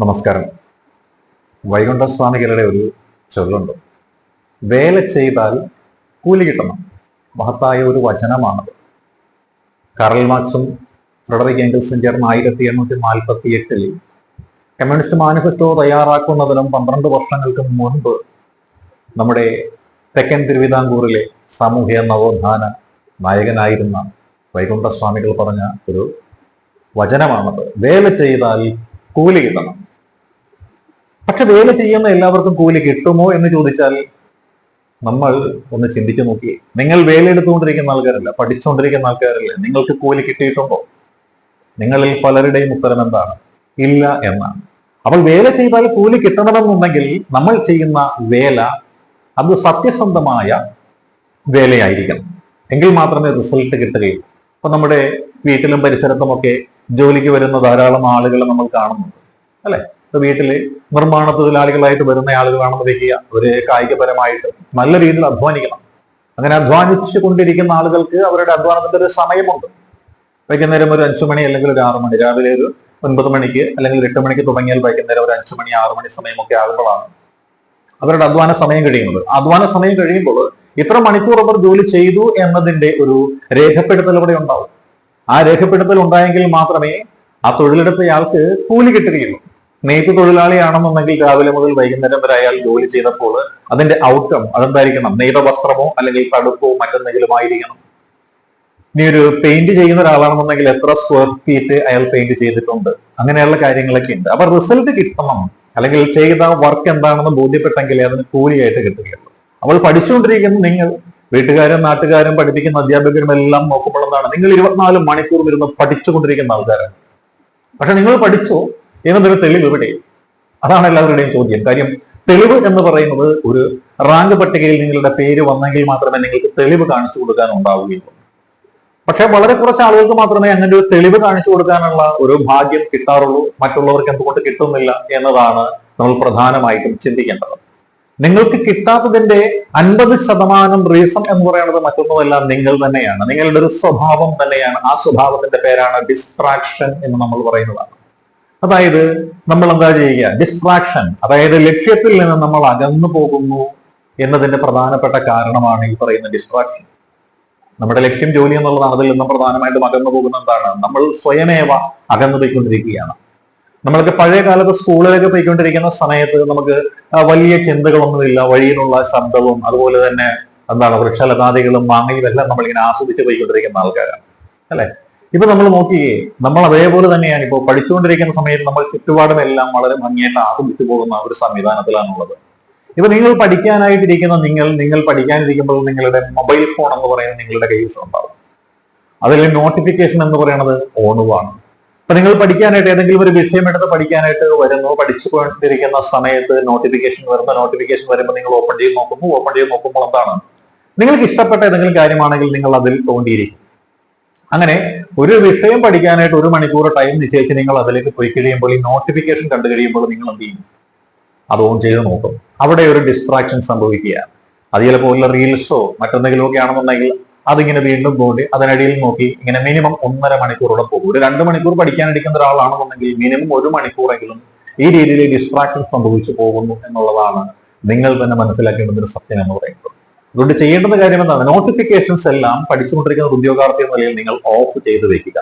നമസ്കാരം. വൈകുണ്ഠസ്വാമികളുടെ ഒരു ചൊല്ലുണ്ട്. വേല ചെയ്താൽ കൂലി കിട്ടണം. മഹത്തായ ഒരു വചനമാണത്. കാറൽ മാർക്സും ഫ്രെഡറിക് എംഗൽസും ചേർന്ന് ആയിരത്തി എണ്ണൂറ്റി നാൽപ്പത്തി എട്ടിൽ കമ്മ്യൂണിസ്റ്റ് മാനിഫെസ്റ്റോ തയ്യാറാക്കുന്നതിനും പന്ത്രണ്ട് വർഷങ്ങൾക്ക് മുൻപ് നമ്മുടെ തെക്കൻ തിരുവിതാംകൂറിലെ സാമൂഹ്യ നവോത്ഥാന നായകനായിരുന്ന വൈകുണ്ഠസ്വാമികൾ പറഞ്ഞ ഒരു വചനമാണത്. വേല ചെയ്താൽ കൂലി കിട്ടണം. പക്ഷെ വേല ചെയ്യുന്ന എല്ലാവർക്കും കൂലി കിട്ടുമോ എന്ന് ചോദിച്ചാൽ നമ്മൾ ഒന്ന് ചിന്തിച്ചു നോക്കി. നിങ്ങൾ വേല എടുത്തുകൊണ്ടിരിക്കുന്ന ആൾക്കാരല്ല പഠിച്ചുകൊണ്ടിരിക്കുന്ന ആൾക്കാരല്ല. നിങ്ങൾക്ക് കൂലി കിട്ടിയിട്ടുണ്ടോ? നിങ്ങളിൽ പലരുടെയും ഉത്തരം എന്താണ്? ഇല്ല എന്നാണ്. അപ്പോൾ വേല ചെയ്താൽ കൂലി കിട്ടണമെന്നുണ്ടെങ്കിൽ നമ്മൾ ചെയ്യുന്ന വേല അത് സത്യസന്ധമായ വേലയായിരിക്കണം. എങ്കിൽ മാത്രമേ റിസൾട്ട് കിട്ടുകയുള്ളൂ. അപ്പൊ നമ്മുടെ വീട്ടിലും പരിസരത്തുമൊക്കെ ജോലിക്ക് വരുന്ന ധാരാളം ആളുകളെ നമ്മൾ കാണുന്നുണ്ട് അല്ലെ? വീട്ടിൽ നിർമ്മാണ തൊഴിലാളികളായിട്ട് വരുന്ന ആളുകളാണെന്ന് വയ്ക്കുക അവർ കായികപരമായിട്ട് നല്ല രീതിയിൽ അധ്വാനിക്കണം. അങ്ങനെ അധ്വാനിച്ചു കൊണ്ടിരിക്കുന്ന ആളുകൾക്ക് അവരുടെ അധ്വാനത്തിന്റെ ഒരു സമയമുണ്ട്. വൈകുന്നേരം ഒരു അഞ്ചു മണി അല്ലെങ്കിൽ ഒരു ആറു മണി രാവിലെ ഒരു ഒൻപത് മണിക്ക് അല്ലെങ്കിൽ എട്ട് മണിക്ക് തുടങ്ങിയാൽ വൈകുന്നേരം ഒരു അഞ്ചു മണി ആറു മണി സമയമൊക്കെ ആകുമ്പോഴാണ് അവരുടെ അധ്വാന സമയം കഴിയുന്നത്. അധ്വാന സമയം കഴിയുമ്പോൾ ഇത്ര മണിക്കൂർ അവർ ജോലി ചെയ്തു എന്നതിന്റെ ഒരു രേഖപ്പെടുത്തൽ ഇവിടെ ഉണ്ടാവും. ആ രേഖപ്പെടുത്തൽ ഉണ്ടായെങ്കിൽ മാത്രമേ ആ തൊഴിലെടുത്തയാൾക്ക് കൂലി കിട്ടുകയുള്ളൂ. നെയ്ത്ത് തൊഴിലാളിയാണെന്നുണ്ടെങ്കിൽ രാവിലെ മുതൽ വൈകുന്നേരം വരെ അയാൾ ജോലി ചെയ്തപ്പോൾ അതിന്റെ ഔട്ട്കം അതെന്തായിരിക്കണം? നെയ്ത വസ്ത്രമോ അല്ലെങ്കിൽ തടുപ്പോ മറ്റെന്തെങ്കിലും ആയിരിക്കണം. ഇനി ഒരു പെയിന്റ് ചെയ്യുന്ന ഒരാളാണെന്നുണ്ടെങ്കിൽ എത്ര സ്ക്വയർ ഫീറ്റ് അയാൾ പെയിന്റ് ചെയ്തിട്ടുണ്ട്? അങ്ങനെയുള്ള കാര്യങ്ങളൊക്കെ ഉണ്ട്. അപ്പൊ റിസൾട്ട് കിട്ടണം. അല്ലെങ്കിൽ ചെയ്ത വർക്ക് എന്താണെന്ന് ബോധ്യപ്പെട്ടെങ്കിലേ അതിന് കൂലിയായിട്ട് കിട്ടുകയുള്ളൂ അവൾ പഠിച്ചുകൊണ്ടിരിക്കുന്ന. നിങ്ങൾ വീട്ടുകാരും നാട്ടുകാരും പഠിപ്പിക്കുന്ന അധ്യാപകരും എല്ലാം നോക്കുമ്പോൾ എന്താണ്? നിങ്ങൾ ഇരുപത്തിനാല് മണിക്കൂർ ഇരുന്ന് പഠിച്ചുകൊണ്ടിരിക്കുന്ന ആൾക്കാരാണ്. പക്ഷെ നിങ്ങൾ പഠിച്ചോ? എന്നതൊരു തെളിവ് എവിടെ അതാണ് എല്ലാവരുടെയും ചോദ്യം. കാര്യം തെളിവ് എന്ന് പറയുന്നത് ഒരു റാങ്ക് പട്ടികയിൽ നിങ്ങളുടെ പേര് വന്നെങ്കിൽ മാത്രമേ നിങ്ങൾക്ക് തെളിവ് കാണിച്ചു കൊടുക്കാൻ ഉണ്ടാവുകയുള്ളൂ. പക്ഷെ വളരെ കുറച്ച് ആളുകൾക്ക് മാത്രമേ അങ്ങനെ ഒരു തെളിവ് കാണിച്ചു കൊടുക്കാനുള്ള ഒരു ഭാഗ്യം കിട്ടാറുള്ളൂ. മറ്റുള്ളവർക്ക് എന്തുകൊണ്ട് കിട്ടുന്നില്ല എന്നതാണ് നമ്മൾ പ്രധാനമായിട്ടും ചിന്തിക്കേണ്ടത്. നിങ്ങൾക്ക് കിട്ടാത്തതിന്റെ അൻപത് ശതമാനം റീസൺ എന്ന് പറയുന്നത് മറ്റൊന്നുമല്ല നിങ്ങൾ തന്നെയാണ്. നിങ്ങളുടെ ഒരു സ്വഭാവം തന്നെയാണ്. ആ സ്വഭാവത്തിന്റെ പേരാണ് ഡിസ്ട്രാക്ഷൻ എന്ന് നമ്മൾ പറയുന്നതാണ്. അതായത് നമ്മൾ എന്താ ചെയ്യുക? ഡിസ്ട്രാക്ഷൻ അതായത് ലക്ഷ്യത്തിൽ നിന്ന് നമ്മൾ അകന്നു പോകുന്നു എന്നതിന്റെ പ്രധാനപ്പെട്ട കാരണമാണ് ഈ പറയുന്ന ഡിസ്ട്രാക്ഷൻ നമ്മുടെ ലക്ഷ്യം ജോലി എന്നുള്ളതാണ്. അതിൽ നിന്നും പ്രധാനമായിട്ടും അകന്നു പോകുന്ന എന്താണ്? നമ്മൾ സ്വയമേവ അകന്നു പോയിക്കൊണ്ടിരിക്കുകയാണ്. നമ്മൾക്ക് പഴയ കാലത്ത് സ്കൂളിലൊക്കെ പോയിക്കൊണ്ടിരിക്കുന്ന സമയത്ത് നമുക്ക് വലിയ ചിന്തകളൊന്നുമില്ല. വഴിയിലുള്ള ശബ്ദവും അതുപോലെ തന്നെ എന്താണ് വൃക്ഷലതാദികളും മാങ്ങയും എല്ലാം നമ്മളിങ്ങനെ ആസ്വദിച്ച് പോയിക്കൊണ്ടിരിക്കുന്ന ആൾക്കാരാണ്. അല്ലെ? ഇപ്പൊ നമ്മൾ നോക്കിയേ നമ്മൾ അതേപോലെ തന്നെയാണ് ഇപ്പോൾ പഠിച്ചുകൊണ്ടിരിക്കുന്ന സമയത്ത് നമ്മൾ ചുറ്റുപാടും എല്ലാം വളരെ ഭംഗിയായിട്ട് ആസ്വദിച്ചു പോകുന്ന ഒരു സംവിധാനത്തിലാണുള്ളത്. ഇപ്പൊ നിങ്ങൾ പഠിക്കാനായിട്ടിരിക്കുന്ന നിങ്ങൾ നിങ്ങൾ പഠിക്കാനിരിക്കുമ്പോൾ നിങ്ങളുടെ മൊബൈൽ ഫോൺ എന്ന് പറയുന്നത് നിങ്ങളുടെ കയ്യിൽ ഉണ്ടാവും. അതിൽ നോട്ടിഫിക്കേഷൻ എന്ന് പറയുന്നത് ഓണുവാണ് അപ്പൊ നിങ്ങൾ പഠിക്കാനായിട്ട് ഏതെങ്കിലും ഒരു വിഷയം എടുത്ത് പഠിക്കാനായിട്ട് വരുന്നു പഠിച്ചു പഠിച്ചുകൊണ്ടിരിക്കുന്ന സമയത്ത് നോട്ടിഫിക്കേഷൻ വരുന്ന നോട്ടിഫിക്കേഷൻ വരുമ്പോൾ നിങ്ങൾ ഓപ്പൺ ചെയ്ത് നോക്കുമ്പോൾ ഓപ്പൺ ചെയ്ത് നോക്കുമ്പോൾ എന്താണ്? നിങ്ങൾക്ക് ഇഷ്ടപ്പെട്ട ഏതെങ്കിലും കാര്യമാണെങ്കിൽ നിങ്ങൾ അതിൽ തോണ്ടിയിരിക്കും. അങ്ങനെ ഒരു വിഷയം പഠിക്കാനായിട്ട് ഒരു മണിക്കൂർ ടൈം നിശ്ചയിച്ച് നിങ്ങൾ അതിലേക്ക് പോയി കഴിയുമ്പോൾ ഈ നോട്ടിഫിക്കേഷൻ കണ്ടു കഴിയുമ്പോൾ നിങ്ങൾ എന്ത് ചെയ്യും? അത് ഓൺ ചെയ്ത് നോക്കും. അവിടെ ഒരു ഡിസ്ട്രാക്ഷൻ സംഭവിക്കുക. അത് ചിലപ്പോൾ വല്ല റീൽസോ മറ്റെന്തെങ്കിലും ഒക്കെ ആണെന്നുണ്ടെങ്കിൽ അതിങ്ങനെ വീണ്ടും പോയി അതിനിടയിൽ നോക്കി ഇങ്ങനെ മിനിമം ഒന്നര മണിക്കൂറോളം പോകും. ഒരു രണ്ട് മണിക്കൂർ പഠിക്കാനിരിക്കുന്ന ഒരാളാണെന്നുണ്ടെങ്കിൽ മിനിമം ഒരു മണിക്കൂറെങ്കിലും ഈ രീതിയിൽ ഡിസ്ട്രാക്ഷൻ സംഭവിച്ചു പോകുന്നു എന്നുള്ളതാണ് നിങ്ങൾ തന്നെ മനസ്സിലാക്കേണ്ടുന്ന ഒരു സത്യം എന്ന് പറയുന്നത്. അതുകൊണ്ട് ചെയ്യേണ്ടത് കാര്യം എന്താണ് നോട്ടിഫിക്കേഷൻസ് എല്ലാം പഠിച്ചുകൊണ്ടിരിക്കുന്ന ഉദ്യോഗാർത്ഥി എന്ന നിലയിൽ നിങ്ങൾ ഓഫ് ചെയ്ത് വെക്കുക.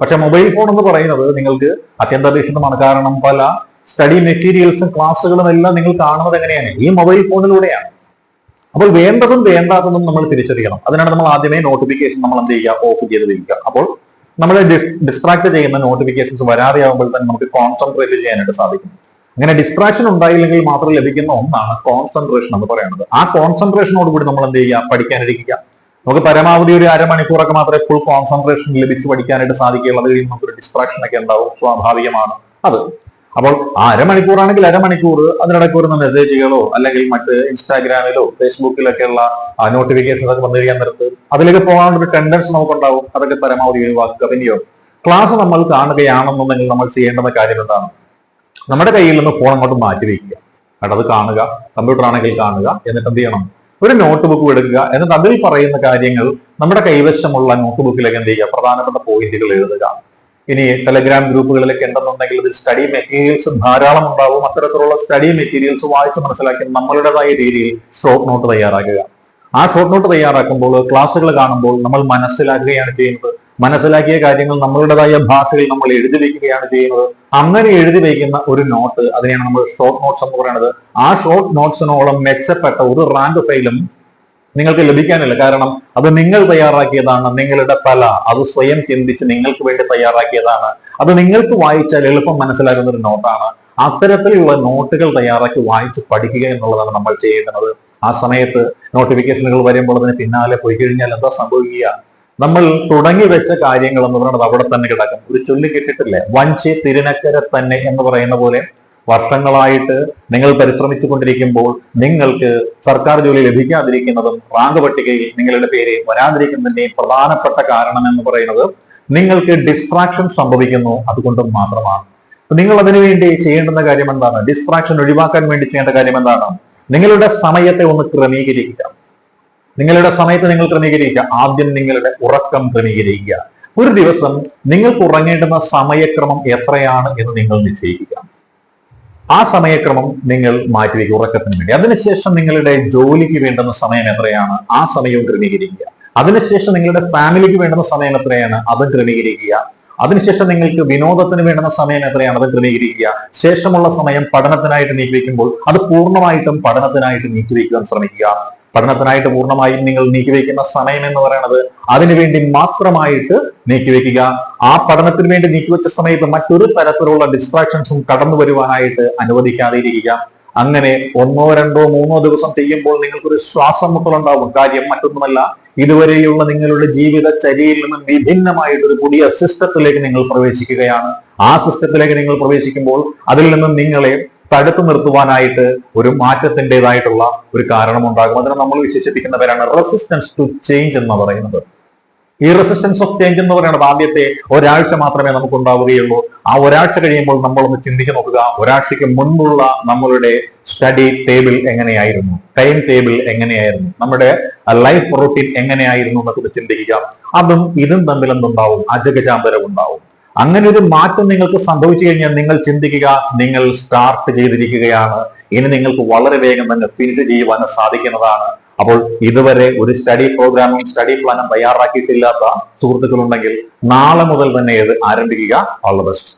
പക്ഷെ മൊബൈൽ ഫോൺ എന്ന് പറയുന്നത് നിങ്ങൾക്ക് അത്യന്താപേക്ഷിതമാണ് കാരണം പല സ്റ്റഡി മെറ്റീരിയൽസും ക്ലാസ്സുകളും എല്ലാം നിങ്ങൾ കാണുന്നത് എങ്ങനെയാണ്? ഈ മൊബൈൽ ഫോണിലൂടെയാണ് അപ്പോൾ വേണ്ടതും വേണ്ടാത്തതും നമ്മൾ തിരിച്ചറിയണം. അതിനാണ് നമ്മൾ ആദ്യമേ നോട്ടിഫിക്കേഷൻ നമ്മൾ എന്ത് ചെയ്യുക? ഓഫ് ചെയ്ത് വെക്കുക. അപ്പോൾ നമ്മളെ ഡിസ്ട്രാക്ട് ചെയ്യുന്ന നോട്ടിഫിക്കേഷൻസ് വരാതെയാകുമ്പോൾ തന്നെ നമുക്ക് കോൺസെൻട്രേറ്റ് ചെയ്യാനായിട്ട് സാധിക്കും. അങ്ങനെ ഡിസ്ട്രാക്ഷൻ ഉണ്ടായില്ലെങ്കിൽ മാത്രം ലഭിക്കുന്ന ഒന്നാണ് കോൺസെൻട്രേഷൻ എന്ന് പറയുന്നത്. ആ കോൺസെൻട്രേഷനോട് കൂടി നമ്മൾ എന്ത് ചെയ്യുക? പഠിക്കാനിരിക്കുക. നമുക്ക് പരമാവധി ഒരു അരമണിക്കൂറൊക്കെ മാത്രമേ ഫുൾ കോൺസെൻട്രേഷൻ ലഭിച്ച് പഠിക്കാനായിട്ട് സാധിക്കുകയുള്ളൂ. അത് കഴിയുമ്പോൾ നമുക്കൊരു ഡിസ്ട്രാക്ഷൻ ഒക്കെ ഉണ്ടാവും. സ്വാഭാവികമാണ്. അത്. അപ്പോൾ ആ അരമണിക്കൂറാണെങ്കിൽ അരമണിക്കൂർ അതിനിടയ്ക്ക് വരുന്ന മെസ്സേജുകളോ അല്ലെങ്കിൽ മറ്റ് ഇൻസ്റ്റാഗ്രാമിലോ ഫേസ്ബുക്കിലൊക്കെ ഉള്ള നോട്ടിഫിക്കേഷൻ ഒക്കെ വന്നു കഴിയാൻ നേരത്ത് അതിലേക്ക് പോകാനുള്ള ഒരു ടെൻഡൻസ് നമുക്കുണ്ടാവും. അതൊക്കെ പരമാവധി ഒഴിവാക്കുക. പിന്നെയോ ക്ലാസ് നമ്മൾ കാണുകയാണെന്നുണ്ടെങ്കിൽ നമ്മൾ ചെയ്യേണ്ടുന്ന കാര്യം എന്താണ്? നമ്മുടെ കയ്യിൽ നിന്ന് ഫോൺ അങ്ങോട്ട് മാറ്റി വയ്ക്കുക അത് കാണുക കമ്പ്യൂട്ടർ ആണെങ്കിൽ കാണുക എന്നിട്ട് എന്ത് ചെയ്യണം? ഒരു നോട്ട് ബുക്ക് എടുക്കുക. എന്നിട്ട് അതിൽ പറയുന്ന കാര്യങ്ങൾ നമ്മുടെ കൈവശമുള്ള നോട്ട് ബുക്കിലേക്ക് എന്ത് ചെയ്യുക? പ്രധാനപ്പെട്ട പോയിന്റുകൾ എഴുതുക. ഇനി ടെലഗ്രാം ഗ്രൂപ്പുകളിലൊക്കെ എന്തെന്നുണ്ടെങ്കിൽ ഇതിൽ സ്റ്റഡി മെറ്റീരിയൽസ് ധാരാളം ഉണ്ടാവും. അത്തരത്തിലുള്ള സ്റ്റഡി മെറ്റീരിയൽസ് വായിച്ച് മനസ്സിലാക്കി നമ്മളുടേതായ രീതിയിൽ ഷോർട്ട് നോട്ട് തയ്യാറാക്കുക. ആ ഷോർട്ട് നോട്ട് തയ്യാറാക്കുമ്പോൾ ക്ലാസ്സുകൾ കാണുമ്പോൾ നമ്മൾ മനസ്സിലാക്കുകയാണ് ചെയ്യുന്നത് മനസ്സിലാക്കിയ കാര്യങ്ങൾ നമ്മളുടേതായ ഭാഷയിൽ നമ്മൾ എഴുതി വയ്ക്കുകയാണ് ചെയ്യുന്നത്. അങ്ങനെ എഴുതി വയ്ക്കുന്ന ഒരു നോട്ട് അതിനെയാണ് നമ്മൾ ഷോർട്ട് നോട്ട്സ് എന്ന് പറയുന്നത്. ആ ഷോർട്ട് നോട്ട്സിനോളം മെച്ചപ്പെട്ട ഒരു റാങ്ക് ഫയലും നിങ്ങൾക്ക് ലഭിക്കാനില്ല. കാരണം അത് നിങ്ങൾ തയ്യാറാക്കിയതാണ് നിങ്ങളുടെ തല അത് സ്വയം ചിന്തിച്ച് നിങ്ങൾക്ക് വേണ്ടി തയ്യാറാക്കിയതാണ്. അത് നിങ്ങൾക്ക് വായിച്ചാൽ എളുപ്പം മനസ്സിലാകുന്ന ഒരു നോട്ടാണ് അത്തരത്തിലുള്ള നോട്ടുകൾ തയ്യാറാക്കി വായിച്ച് പഠിക്കുക എന്നുള്ളതാണ് നമ്മൾ ചെയ്യേണ്ടത്. ആ സമയത്ത് നോട്ടിഫിക്കേഷനുകൾ വരുമ്പോൾ അതിന് പിന്നാലെ പോയി കഴിഞ്ഞാൽ എന്താ സംഭവിക്കുക? നമ്മൾ തുടങ്ങി വെച്ച കാര്യങ്ങൾ എന്ന് പറയുന്നത് അവിടെ തന്നെ കിടക്കും. ഒരു ചൊല്ലി കിട്ടിട്ടില്ലേ? വഞ്ചി തിരുനക്കര തന്നെ എന്ന് പറയുന്ന പോലെ വർഷങ്ങളായിട്ട് നിങ്ങൾ പരിശ്രമിച്ചു കൊണ്ടിരിക്കുമ്പോൾ നിങ്ങൾക്ക് സർക്കാർ ജോലി ലഭിക്കാതിരിക്കുന്നതും റാങ്ക് പട്ടികയിൽ നിങ്ങളുടെ പേര് വരാതിരിക്കുന്നതിന്റെയും പ്രധാനപ്പെട്ട കാരണം എന്ന് പറയുന്നത് നിങ്ങൾക്ക് ഡിസ്ട്രാക്ഷൻ സംഭവിക്കുന്നു അതുകൊണ്ട് മാത്രമാണ്. നിങ്ങൾ അതിനുവേണ്ടി ചെയ്യേണ്ടുന്ന കാര്യം എന്താണ്? ഡിസ്ട്രാക്ഷൻ ഒഴിവാക്കാൻ വേണ്ടി ചെയ്യേണ്ട കാര്യം എന്താണ്? നിങ്ങളുടെ സമയത്തെ ഒന്ന് ക്രമീകരിക്കുക. നിങ്ങളുടെ സമയത്ത് നിങ്ങൾ ക്രമീകരിക്കുക. ആദ്യം നിങ്ങളുടെ ഉറക്കം ക്രമീകരിക്കുക. ഒരു ദിവസം നിങ്ങൾക്ക് ഉറങ്ങേണ്ടുന്ന സമയക്രമം എത്രയാണ് എന്ന് നിങ്ങൾ നിശ്ചയിക്കുക. ആ സമയക്രമം നിങ്ങൾ മാറ്റിവെക്കുക ഉറക്കത്തിന് വേണ്ടി. അതിനുശേഷം നിങ്ങളുടെ ജോലിക്ക് വേണ്ടുന്ന സമയം എത്രയാണ്? ആ സമയവും ക്രമീകരിക്കുക. അതിനുശേഷം നിങ്ങളുടെ ഫാമിലിക്ക് വേണ്ടുന്ന സമയം എത്രയാണ്? അതും ക്രമീകരിക്കുക. അതിനുശേഷം നിങ്ങൾക്ക് വിനോദത്തിന് വേണ്ടുന്ന സമയം എത്രയാണ്? അത് ക്രമീകരിക്കുക. ശേഷമുള്ള സമയം പഠനത്തിനായിട്ട് നീക്കിവെക്കുമ്പോൾ അത് പൂർണമായിട്ടും പഠനത്തിനായിട്ട് നീക്കിവെക്കുവാൻ ശ്രമിക്കുക. പഠനത്തിനായിട്ട് പൂർണമായും നിങ്ങൾ നീക്കിവെക്കുന്ന സമയം എന്ന് പറയുന്നത് അതിനുവേണ്ടി മാത്രമായിട്ട് നീക്കിവെക്കുക. ആ പഠനത്തിന് വേണ്ടി നീക്കിവെച്ച സമയത്ത് മറ്റൊരു തരത്തിലുള്ള ഡിസ്ട്രാക്ഷൻസും കടന്നു വരുവാനായിട്ട് അനുവദിക്കാതെ ഇരിക്കുക അങ്ങനെ ഒന്നോ രണ്ടോ മൂന്നോ ദിവസം ചെയ്യുമ്പോൾ നിങ്ങൾക്കൊരു ശ്വാസം മുട്ടലുണ്ടാവും. കാര്യം മറ്റൊന്നുമല്ല ഇതുവരെയുള്ള നിങ്ങളുടെ ജീവിത ചര്യയിൽ നിന്നും വിഭിന്നമായിട്ട് ഒരു പുതിയ സിസ്റ്റത്തിലേക്ക് നിങ്ങൾ പ്രവേശിക്കുകയാണ്. ആ സിസ്റ്റത്തിലേക്ക് നിങ്ങൾ പ്രവേശിക്കുമ്പോൾ അതിൽ നിന്നും നിങ്ങളെ തടുത്തു നിർത്തുവാനായിട്ട് ഒരു മാറ്റത്തിന്റെതായിട്ടുള്ള ഒരു കാരണമുണ്ടാകും. അതിനെ നമ്മൾ വിശേഷിപ്പിക്കുന്നവരാണ് റെസിസ്റ്റൻസ് ടു ചേഞ്ച് എന്ന് പറയുന്നത്. ഈ റെസിസ്റ്റൻസ് ഓഫ് ചേഞ്ച് എന്ന് പറയുന്നത് ആദ്യത്തെ ഒരാഴ്ച മാത്രമേ നമുക്ക് ഉണ്ടാവുകയുള്ളൂ ആ ഒരാഴ്ച കഴിയുമ്പോൾ നമ്മൾ ഒന്ന് ചിന്തിച്ചു നോക്കുക ഒരാഴ്ചയ്ക്ക് മുൻപുള്ള നമ്മളുടെ സ്റ്റഡി ടേബിൾ എങ്ങനെയായിരുന്നു? ടൈം ടേബിൾ എങ്ങനെയായിരുന്നു? നമ്മുടെ ലൈഫ് റൂട്ടീൻ എങ്ങനെയായിരുന്നു എന്നൊക്കെ ചിന്തിക്കുക. അതും ഇതും തമ്മിൽ എന്തുണ്ടാവും? അജഗജാന്തരം ഉണ്ടാവും അങ്ങനെ ഒരു മാറ്റം നിങ്ങൾക്ക് സംഭവിച്ചു കഴിഞ്ഞാൽ നിങ്ങൾ ചിന്തിക്കുക നിങ്ങൾ സ്റ്റാർട്ട് ചെയ്തിരിക്കുകയാണ്. ഇനി നിങ്ങൾക്ക് വളരെ വേഗം തന്നെ ഫിനിഷ് ചെയ്യുവാൻ സാധിക്കുന്നതാണ്. അപ്പോൾ ഇതുവരെ ഒരു സ്റ്റഡി പ്രോഗ്രാമും സ്റ്റഡി പ്ലാനും തയ്യാറാക്കിയിട്ടില്ലാത്ത സുഹൃത്തുക്കളുണ്ടെങ്കിൽ നാളെ മുതൽ തന്നെ ഇത് ആരംഭിക്കുക. All the best